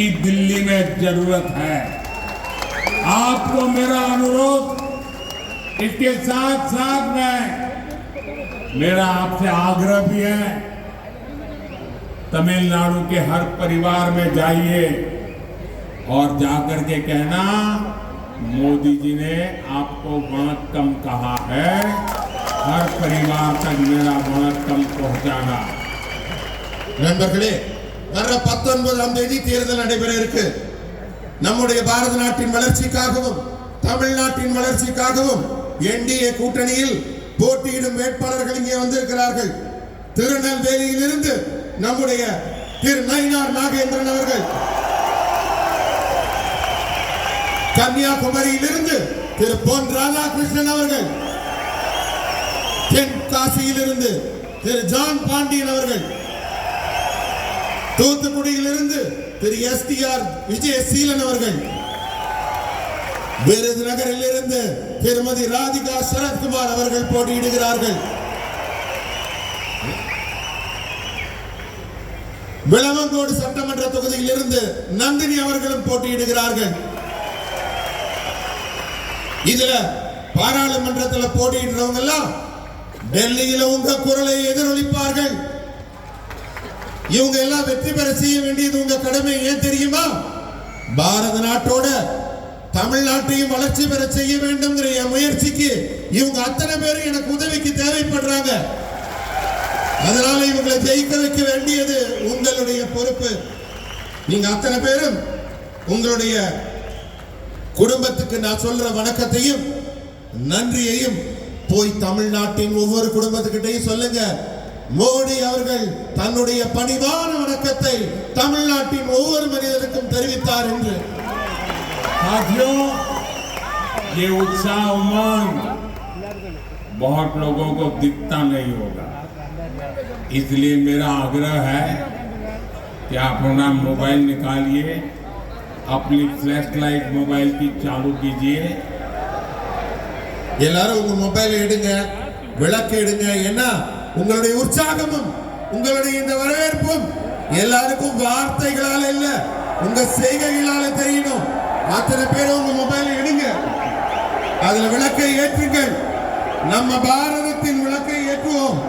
की दिल्ली में ज़रूरत है। आपको मेरा अनुरोध, इसके साथ साथ में, मेरा आपसे आग्रह भी है, तमिलनाडु के हर परिवार में जाइए और जाकर के कहना, मोदी जी ने आपको वणक्कम कहा है, हर परिवार तक मेरा वणक्कम पहुंचाना। खड़े। வர்ற பத்தொன்பதாம் தேதி தேர்தல் நடைபெற இருக்கு. நம்முடைய பாரத நாட்டின் வளர்ச்சிக்காகவும் தமிழ்நாட்டின் வளர்ச்சிக்காகவும் என்டிஏ கூட்டணியில் போட்டியிடும் வேட்பாளர்கள் இங்கே வந்திருக்கிறார்கள். திருநெல்வேலியிலிருந்து நம்முடைய திரு நயினார் நாகேந்திரன் அவர்கள். கன்னியாகுமரியிலிருந்து திரு பொன் ராதாகிருஷ்ணன் அவர்கள். தென்காசியிலிருந்து திரு ஜான் பாண்டியன் அவர்கள். தூத்துக்குடியிலிருந்து திரு எஸ் டி ஆர் விஜயசீலன் அவர்கள் விருதுநகரில் இருந்து திருமதி ராதிகா சரத்குமார் அவர்கள் போட்டியிடுகிறார்கள். விளவங்கோடு சட்டமன்ற தொகுதியில் இருந்து நந்தினி அவர்களும் போட்டியிடுகிறார்கள். இதுல பாராளுமன்றத்தில் போட்டியிடுறவங்க எல்லாம் டெல்லியில உங்க குரலை எதிரொலிப்பார்கள். இவங்க எல்லாம் வெற்றி பெற செய்ய வேண்டியது உங்க கடமை. ஏன் தெரியுமா? பாரத நாட்டோட தமிழ்நாட்டையும் வளர்ச்சி பெற செய்ய வேண்டும்ங்கிற என் முயற்சிக்கு இவங்க அத்தனை பேரும் எனக்கு உதவிக்கு தேவைப்படுறாங்க. அதனால இவங்களை ஜெயிக்க வைக்க வேண்டியது உங்களுடைய பொறுப்பு. நீங்க அத்தனை பேரும் உங்களுடைய குடும்பத்துக்கு நான் சொல்ற வணக்கத்தையும் நன்றியையும் போய் தமிழ்நாட்டின் ஒவ்வொரு குடும்பத்துக்கிட்டையும் சொல்லுங்க. மோடி அவர்கள் தன்னுடைய பணிவான வணக்கத்தை தமிழ்நாட்டின் ஒவ்வொரு மனிதருக்கும் தெரிவித்தார் என்று साथियों ये उत्साह उमंग बहुत लोगों को दिखता नहीं होगा इसलिए मेरा आग्रह है कि आप अपना मोबाइल निकालिए अपनी फ्लैश लाइट मोबाइल की चालू कीजिए எல்லாரும் உங்க மொபைல் எடுங்க விளக்கு எடுங்க ஏன்னா உங்களுடைய உற்சாகமும் உங்களுடைய இந்த வரவேற்பும் எல்லாருக்கும் வார்த்தைகளால இல்ல உங்க செய்கைகளால தெரியணும் அத்தனை பேரும் உங்க மொபைல் எடுங்க அதுல விளக்கை ஏற்றுங்கள் நம்ம பாரதத்தின் விளக்கை ஏற்றுவோம்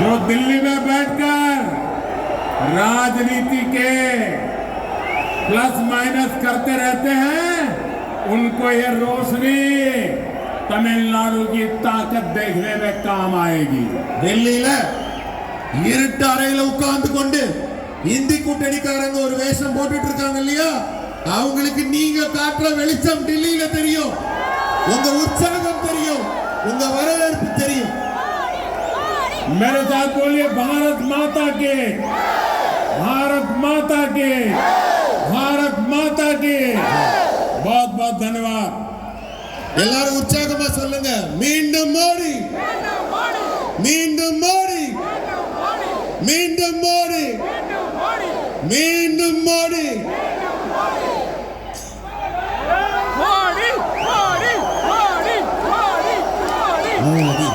जो दिल्ली में बैठकर राजनीति के प्लस माइनस करते रहते हैं उनको ये रोशनी तमिलनाडु की ताकत देखने में काम आएगी டெல்லியில இருட்டு அறையில உட்கார்ந்து கொண்டு இந்தி கூட்டணிக்காரங்க ஒரு வேஷம் போட்டுட்டு இருக்காங்க இல்லையா அவங்களுக்கு நீங்க காட்டுற வெளிச்சம் டெல்லியில தெரியும் உங்க உற்சாகம் தெரியும் உங்க வரவேற்பு தெரியும் मेरे साथ बोलिए भारत माता के भारत माता के எல்லாரும் உற்சாகமா சொல்லுங்க. மீண்டும் மோடி. மீண்டும் மோடி. மீண்டும் மோடி. மீண்டும் மோடி. மோடி மோடி மோடி மோடி